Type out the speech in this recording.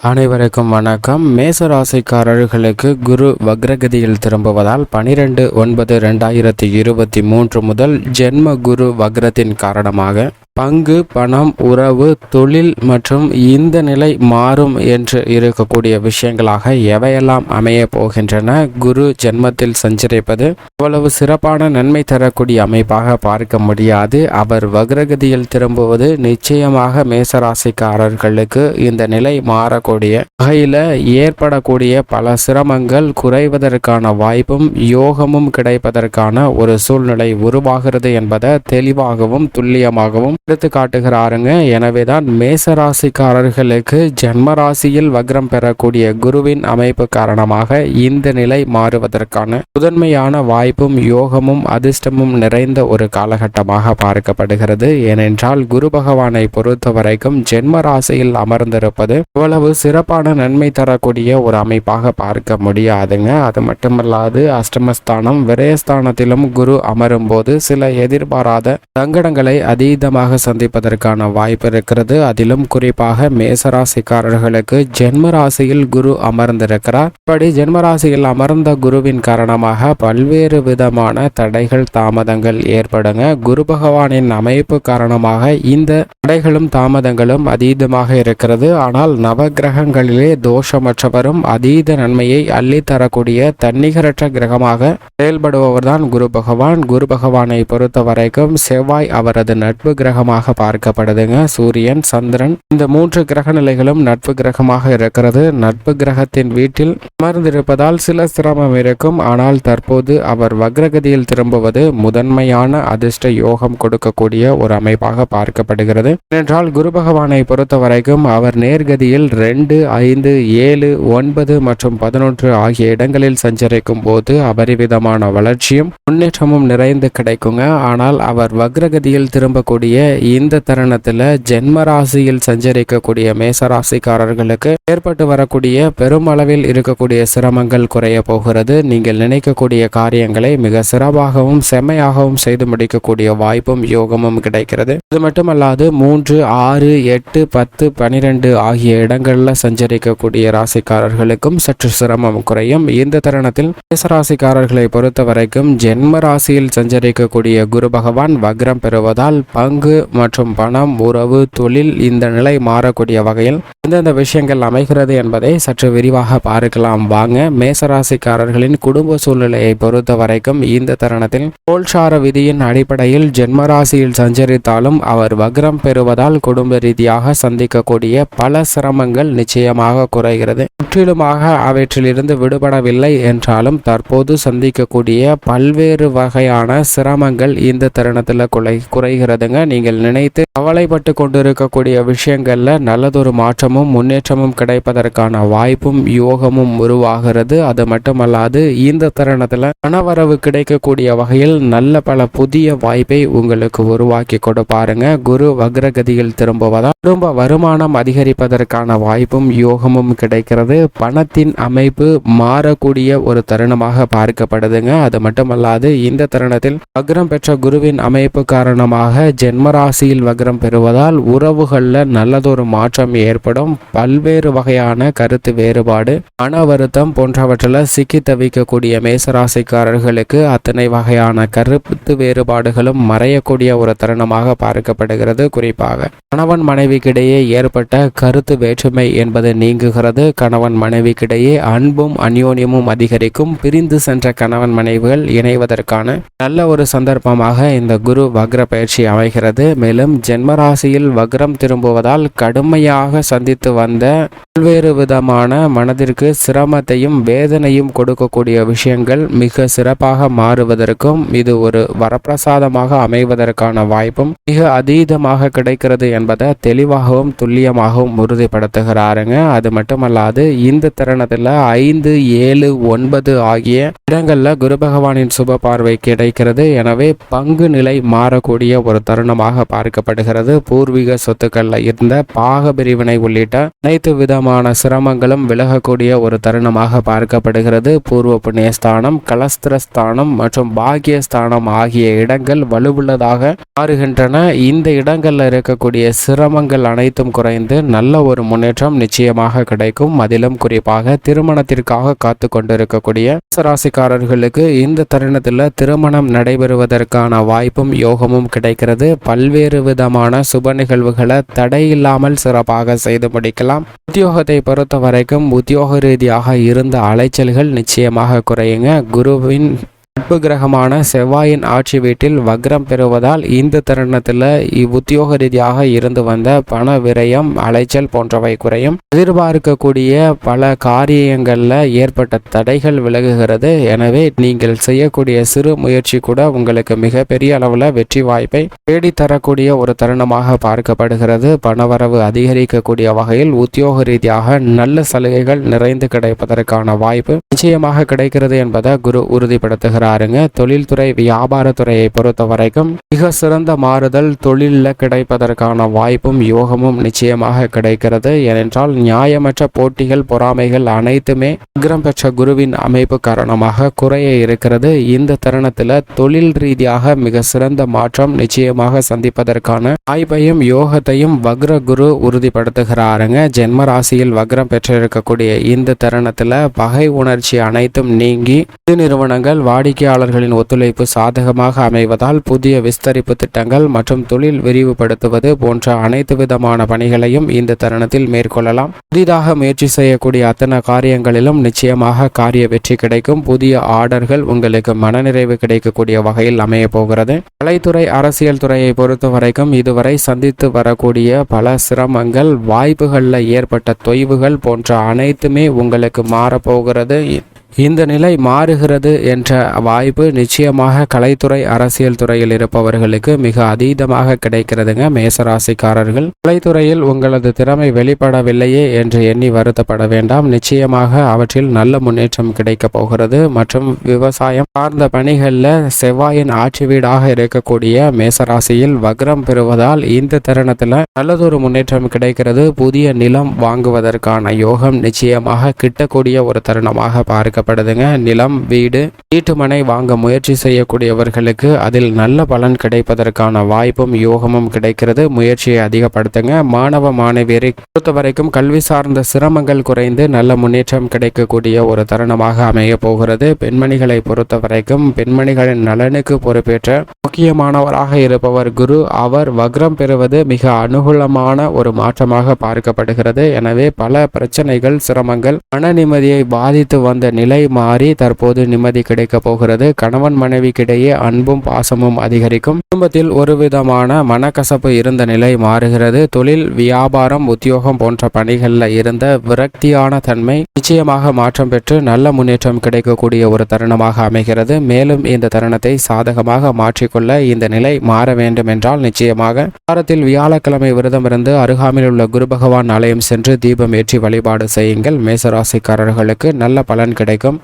அனைவருக்கும் வணக்கம். மேச ராசிக்காரர்களுக்கு குரு வக்ரகதியில் திரும்புவதால் பனிரெண்டு ஒன்பது ரெண்டாயிரத்தி இருபத்தி மூன்று முதல் ஜென்ம குரு வக்ரத்தின் காரணமாக பங்கு பணம் உறவு தொழில் மற்றும் இந்த நிலை மாறும் என்று இருக்கக்கூடிய விஷயங்களாக எவையெல்லாம் அமைய போகின்றன? குரு ஜென்மத்தில் சஞ்சரிப்பது அவ்வளவு சிறப்பான நன்மை தரக்கூடிய அமைப்பாக பார்க்க முடியாது. அவர் வக்ரகதியில் திரும்புவது நிச்சயமாக மேசராசிக்காரர்களுக்கு இந்த நிலை மாறக்கூடிய வகையில் ஏற்படக்கூடிய பல சிரமங்கள் குறைவதற்கான வாய்ப்பும் யோகமும் கிடைப்பதற்கான ஒரு சூழ்நிலை உருவாகிறது என்பதை தெளிவாகவும் துல்லியமாகவும் எடுத்து காட்டுகிறாருங்க. எனவேதான் மேச ராசிக்காரர்களுக்கு ஜென்ம ராசியில் வக்ரம் பெறக்கூடிய குருவின் அமைப்பு காரணமாக இந்த நிலை மாறுவதற்கான முதன்மையான வாய்ப்பும் யோகமும் அதிர்ஷ்டமும் நிறைந்த ஒரு காலகட்டமாக பார்க்கப்படுகிறது. ஏனென்றால் குரு பகவானை பொறுத்த வரைக்கும் ஜென்ம ராசியில் அமர்ந்திருப்பது இவ்வளவு சிறப்பான நன்மை தரக்கூடிய ஒரு அமைப்பாக பார்க்க முடியாதுங்க. அது மட்டுமல்லாது அஷ்டமஸ்தானம் விரயஸ்தானத்திலும் குரு அமரும் போது சில எதிர்பாராத சங்கடங்களை அதீதமாக சந்திப்பதற்கான வாய்ப்பு இருக்கிறது. அதிலும் குறிப்பாக மேசராசிக்காரர்களுக்கு ஜென்ம ராசியில் குரு அமர்ந்திருக்கிறார். இப்படி ஜென்ம ராசியில் அமர்ந்த குருவின் காரணமாக பல்வேறு விதமான தடைகள் தாமதங்கள் ஏற்படுங்க. குரு பகவானின் அமைப்பு காரணமாக இந்த தடைகளும் தாமதங்களும் அதீதமாக இருக்கிறது. ஆனால் நவகிரகங்களிலே தோஷமற்றவரும் அதீத நன்மையை அள்ளி தரக்கூடிய தன்னிகரற்ற கிரகமாக செயல்படுபவர்தான் குரு பகவான். குரு பகவானை பொறுத்த வரைக்கும் செவ்வாய் அவரது நட்பு கிரகமாக பார்க்கப்படுதுங்க. சூரியன் சந்திரன் இந்த மூன்று கிரக நிலைகளும் நட்பு கிரகமாக இருக்கிறது. நட்பு கிரகத்தின் வீட்டில் அமர்ந்திருப்பதால் சில சிரமம் இருக்கும். ஆனால் தற்போது அவர் வக்ரகதியில் திரும்புவது முதன்மையான அதிர்ஷ்ட யோகம் கொடுக்கக்கூடிய ஒரு அமைப்பாக பார்க்கப்படுகிறது. ஏனென்றால் குரு பகவானை பொறுத்த வரைக்கும் அவர் நேர்கதியில் ரெண்டு ஐந்து ஏழு ஒன்பது மற்றும் பதினொன்று ஆகிய இடங்களில் சஞ்சரிக்கும் போது அபரிவிதமான வளர்ச்சியும் முன்னேற்றமும் நிறைந்து கிடைக்குங்க. ஆனால் அவர் வக்ரகதியில் திரும்பக்கூடிய இந்த தருணத்தில் ஜென்ம ராசியில் சஞ்சரிக்கக்கூடிய மேசராசிக்காரர்களுக்கு ஏற்பட்டு வரக்கூடிய பெருமளவில் இருக்கக்கூடிய சிரமங்கள் குறைய போகிறது. நீங்கள் நினைக்கக்கூடிய காரியங்களை மிக சிறப்பாகவும் செம்மையாகவும் செய்து முடிக்கக்கூடிய வாய்ப்பும் யோகமும் கிடைக்கிறது. இது மட்டுமல்லாது மூன்று ஆறு எட்டு பத்து பனிரெண்டு ஆகிய இடங்களில் சஞ்சரிக்கக்கூடிய ராசிக்காரர்களுக்கும் சற்று சிரமம் குறையும். இந்த தருணத்தில் மேசராசிக்காரர்களை பொறுத்த வரைக்கும் ஜென்ம ராசியில் சஞ்சரிக்கக்கூடிய குரு பகவான் வக்ரம் பெறுவதால் பங்கு மற்றும் பணம் உறவு தொழில் இந்த நிலை மாறக்கூடிய வகையில் எந்தெந்த விஷயங்கள் அமைகிறது என்பதை சற்று விரிவாக பார்க்கலாம். வாங்க மேசராசிக்காரர்களின் குடும்ப சூழ்நிலையை பொறுத்த வரைக்கும் இந்த தருணத்தில் கோல்சார விதியின் அடிப்படையில் ஜென்மராசியில் சஞ்சரித்தாலும் அவர் வக்ரம் பெறுவதால் குடும்ப ரீதியாக சந்திக்கக்கூடிய பல சிரமங்கள் நிச்சயமாக குறைகிறது. முற்றிலுமாக அவற்றிலிருந்து விடுபடவில்லை என்றாலும் தற்போது சந்திக்கக்கூடிய பல்வேறு வகையான சிரமங்கள் இந்த தருணத்தில் குறை குறைகிறதுங்க. நீங்கள் నేనైతే கவலைப்பட்டு கொண்டிருக்கக்கூடிய விஷயங்களில் நல்லதொரு மாற்றமும் முன்னேற்றமும் கிடைப்பதற்கான வாய்ப்பும் யோகமும் உருவாகிறது. அது மட்டுமல்லாது இந்த தருணத்தில் பணவரவு கிடைக்கக்கூடிய வகையில் நல்ல பல புதிய வாய்ப்பை உங்களுக்கு உருவாக்கி கொடுப்பாருங்க. குரு வக்ரகதியில் திரும்புவதால் குடும்ப வருமானம் அதிகரிப்பதற்கான வாய்ப்பும் யோகமும் கிடைக்கிறது. பணத்தின் அமைப்பு மாறக்கூடிய ஒரு தருணமாக பார்க்கப்படுதுங்க. அது மட்டுமல்லாது இந்த தருணத்தில் வக்ரம் பெற்ற குருவின் அமைப்பு காரணமாக ஜென்மராசியில் வக்ரம் பெறுவதால் உறவுகளில் நல்லதொரு மாற்றம் ஏற்படும். பல்வேறு வகையான கருத்து வேறுபாடு மன வருத்தம் போன்றவற்றில் சிக்கி தவிக்கக்கூடிய மேசராசிக்காரர்களுக்கு அத்தனை வகையான கருத்து வேறுபாடுகளும் மறையக்கூடிய ஒரு தருணமாக பார்க்கப்படுகிறது. குறிப்பாக கணவன் மனைவிக்கிடையே ஏற்பட்ட கருத்து வேற்றுமை என்பது நீங்குகிறது. கணவன் மனைவிக்கிடையே அன்பும் அந்யோன்யமும் அதிகரிக்கும். பிரிந்து சென்ற கணவன் மனைவிகள் இணைவதற்கான நல்ல ஒரு சந்தர்ப்பமாக இந்த குரு வக்ர பயிற்சி அமைகிறது. மேலும் ஜென்மராசியில் வக்ரம் திரும்புவதால் கடுமையாக சந்தித்து வந்த பல்வேறு விதமான மனதிற்கு சிரமத்தையும் வேதனையும் கொடுக்கக்கூடிய விஷயங்கள் மிக சிறப்பாக மாறுவதற்கும் இது ஒரு வரப்பிரசாதமாக அமைவதற்கான வாய்ப்பும் மிக அதீதமாக கிடைக்கிறது என்பதை தெளிவாகவும் துல்லியமாகவும் உறுதிப்படுத்துகிறாருங்க. அது மட்டுமல்லாது இந்த தருணத்தில் ஐந்து ஏழு ஒன்பது ஆகிய இடங்களில் குரு பகவானின் சுப பார்வை கிடைக்கிறது. எனவே பங்கு நிலை மாறக்கூடிய ஒரு தருணமாக பார்க்கப்படுகிறது. பூர்வீக சொத்துக்களில் இருந்த பாக பிரிவினை உள்ளிட்ட அனைத்து விதமான விதமான சிரமங்களும் விலகக்கூடிய ஒரு தருணமாக பார்க்கப்படுகிறது. பூர்வ புண்ணியஸ்தானம் கலஸ்திரஸ்தானம் மற்றும் பாகியஸ்தானம் ஆகிய இடங்கள் வலுவுள்ளதாக மாறுகின்றன. இந்த இடங்களில் இருக்கக்கூடிய சிரமங்கள் அனைத்தும் குறைந்து நல்ல ஒரு முன்னேற்றம் நிச்சயமாக கிடைக்கும். அதிலும் குறிப்பாக திருமணத்திற்காக காத்து கொண்டிருக்கக்கூடிய ராசிக்காரர்களுக்கு இந்த தருணத்தில் திருமணம் நடைபெறுவதற்கான வாய்ப்பும் யோகமும் கிடைக்கிறது. பல்வேறு விதமான சுப நிகழ்வுகளை தடையில்லாமல் சிறப்பாக செய்து முடிக்கலாம். உத்தியோகத்தை பொறுத்த வரைக்கும் உத்தியோக ரீதியாக இருந்த அலைச்சல்கள் நிச்சயமாக குறையுங்க. குருவின் நட்பு கிரகமான செவ்வாயின் ஆட்சி வீட்டில் வக்ரம் பெறுவதால் இந்த தருணத்தில் உத்தியோக ரீதியாக இருந்து வந்த பண விரயம் அலைச்சல் போன்றவை குறையும். எதிர்பார்க்கக்கூடிய பல காரியங்களில் ஏற்பட்ட தடைகள் விலகுகிறது. எனவே நீங்கள் செய்யக்கூடிய சிறு முயற்சி கூட உங்களுக்கு மிகப்பெரிய அளவில் வெற்றி வாய்ப்பை தேடித்தரக்கூடிய ஒரு தருணமாக பார்க்கப்படுகிறது. பணவரவு அதிகரிக்கக்கூடிய வகையில் உத்தியோக ரீதியாக நல்ல சலுகைகள் நிறைந்து கிடைப்பதற்கான வாய்ப்பு நிச்சயமாக கிடைக்கிறது என்பதை குரு உறுதிப்படுத்துகிறார். உறுதிப்படுத்துகிறாருங்க தொழில்துறை வியாபாரத்துறையை பொறுத்த வரைக்கும் மிக சிறந்த மாறுதல் தொழிலில் கிடைப்பதற்கான வாய்ப்பும் யோகமும் நிச்சயமாக கிடைக்கிறது. ஏனென்றால் நியாயமற்ற போட்டிகள் பொறாமைகள் அனைத்துமே அக்ரம் பெற்ற குருவின் அமைப்பு காரணமாக குறைய இருக்கிறது. இந்த தருணத்தில் தொழில் ரீதியாக மிக சிறந்த மாற்றம் நிச்சயமாக சந்திப்பதற்கான வாய்ப்பையும் யோகத்தையும் வக்ர குரு உறுதிப்படுத்துகிறாருங்க. ஜென்ம ராசியில் வக்ரம் பெற்றிருக்கக்கூடிய இந்த தருணத்தில் பகை உணர்ச்சி அனைத்தும் நீங்கி நிறுவனங்கள் வாடி வாடிக்கையாளர்களின் ஒத்துழைப்பு சாதகமாக அமைவதால் புதிய விஸ்தரிப்பு திட்டங்கள் மற்றும் தொழில் விரிவுபடுத்துவது போன்ற அனைத்து விதமான பணிகளையும் இந்த தருணத்தில் மேற்கொள்ளலாம். புதிதாக முயற்சி செய்யக்கூடிய அத்தனை காரியங்களிலும் நிச்சயமாக காரிய வெற்றி கிடைக்கும். புதிய ஆர்டர்கள் உங்களுக்கு மனநிறைவு கிடைக்கக்கூடிய வகையில் அமைய போகிறது. கலைத்துறை அரசியல் துறையை பொறுத்த வரைக்கும் இதுவரை சந்தித்து வரக்கூடிய பல சிரமங்கள் வாய்ப்புகளில் ஏற்பட்ட தொய்வுகள் போன்ற அனைத்துமே உங்களுக்கு மாறப்போகிறது இந்த நிலை மாறுகிறது என்ற வாய்ப்பு நிச்சயமாக கலைத்துறை அரசியல் துறையில் இருப்பவர்களுக்கு மிக அதீதமாக கிடைக்கிறதுங்க மேசராசிக்காரர்கள். கலைத்துறையில் உங்களது திறமை வெளிப்படவில்லையே என்று எண்ணி வருத்தப்பட வேண்டாம். நிச்சயமாக அவற்றில் நல்ல முன்னேற்றம் கிடைக்க போகிறது. மற்றும் விவசாயம் சார்ந்த பணிகளில் செவ்வாயின் ஆட்சி வீடாக இருக்கக்கூடிய மேசராசியில் வக்ரம் பெறுவதால் இந்த தருணத்தில் நல்லதொரு முன்னேற்றம் கிடைக்கிறது. புதிய நிலம் வாங்குவதற்கான யோகம் நிச்சயமாக கிட்டக்கூடிய ஒரு தருணமாக பார்க்க பார்க்கப்படுதுங்க நிலம் வீடு வீட்டு மனை வாங்க முயற்சி செய்யக்கூடியவர்களுக்கு அதில் நல்ல பலன் கிடைப்பதற்கான வாய்ப்பும் யோகமும் கிடைக்கிறது. முயற்சியை அதிகப்படுத்துங்க. மாணவ மாணவியரை பொறுத்த வரைக்கும் கல்வி சார்ந்த சிரமங்கள் குறைந்து நல்ல முன்னேற்றம் கிடைக்கக்கூடிய ஒரு தருணமாக அமைய போகிறது. பெண்மணிகளை பொறுத்த வரைக்கும் பெண்மணிகளின் நலனுக்கு பொறுப்பேற்ற முக்கியமானவராக இருப்பவர் குரு. அவர் வக்ரம் பெறுவது மிக அனுகூலமான ஒரு மாற்றமாக பார்க்கப்படுகிறது. எனவே பல பிரச்சனைகள் சிரமங்கள் மன நிம்மதியை பாதித்து வந்த நிலை நிலை மாறி தற்போது நிம்மதி கிடைக்க போகிறது. கணவன் மனைவிக்கிடையே அன்பும் பாசமும் அதிகரிக்கும். குடும்பத்தில் ஒரு விதமான மனக்கசப்பு இருந்த நிலை மாறுகிறது. தொழில் வியாபாரம் உத்தியோகம் போன்ற பணிகளில் இருந்த விரக்தியான தன்மை நிச்சயமாக மாற்றம் பெற்று நல்ல முன்னேற்றம் கிடைக்கக்கூடிய ஒரு தருணமாக அமைகிறது. மேலும் இந்த தருணத்தை சாதகமாக மாற்றிக்கொள்ள இந்த நிலை மாற வேண்டும் என்றால் நிச்சயமாக வாரத்தில் வியாழக்கிழமை விரதம் இருந்து அருகாமையில் உள்ள குரு பகவான் ஆலயம் சென்று தீபம் ஏற்றி வழிபாடு செய்யுங்கள். மேசராசிக்காரர்களுக்கு நல்ல பலன் கிடைக்கும்.